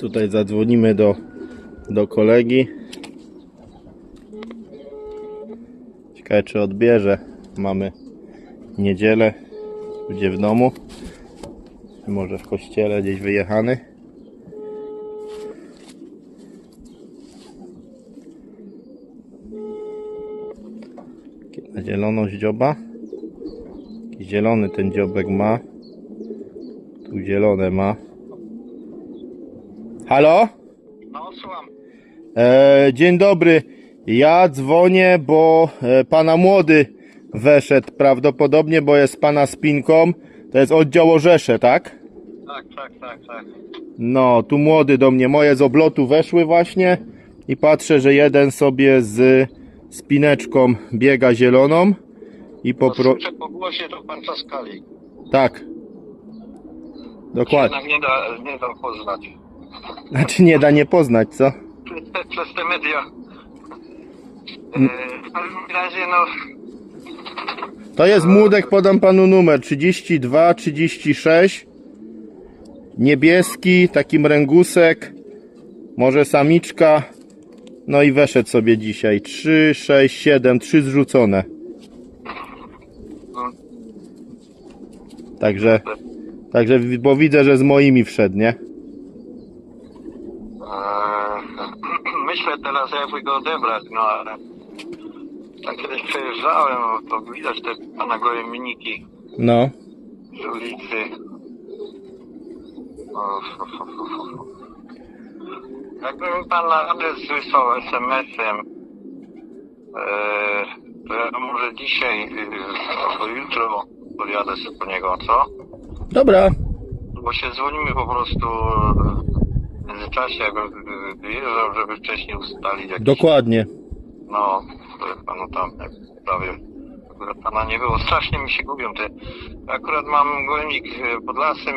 Tutaj zadzwonimy do, do kolegi. Ciekawe czy odbierze. Mamy niedzielę. Będzie w domu. Może w kościele gdzieś wyjechany. Zieloność dzioba. Zielony ten dziobek ma. Tu zielone ma. Halo? No słucham. E, dzień dobry. Ja dzwonię, bo e, pana młody weszedł prawdopodobnie, bo jest pana spinką. To jest oddział Orzesze, tak? Tak, tak, tak, tak. No, tu młody do mnie. Moje z oblotu weszły właśnie i patrzę, że jeden sobie z spineczką biega zieloną i popro... Słyszę po głosie to pan Czaskali. Tak. Dokładnie. Jednak nie da, nie da poznać. Znaczy nie da nie poznać, co? Przez, przez te media. E, w każdym razie no, To jest młodek, podam panu numer 32, 36. Niebieski, taki mręgusek. Może samiczka. No i weszedł sobie dzisiaj. 3, 6, 7, 3 zrzucone. no Także, także, bo widzę, że z moimi wszedł, nie? E, myślę teraz jakby go odebrać, no ale tak kiedyś przejeżdżałem, to widać te pana gołe miniki No. z ulicy. O. Jakby mi pan na adres wysłał SMS-em, e, to ja może dzisiaj y, albo jutro podjadę sobie po niego, co? Dobra. Bo się dzwonimy po prostu międzyczasie, jakbym y, wyjeżdżał, żeby wcześniej ustalić jakiś... Dokładnie. No, jak panu tam jak prawie akurat pana nie było. Strasznie mi się gubią te. Akurat mam gołębnik y, pod lasem,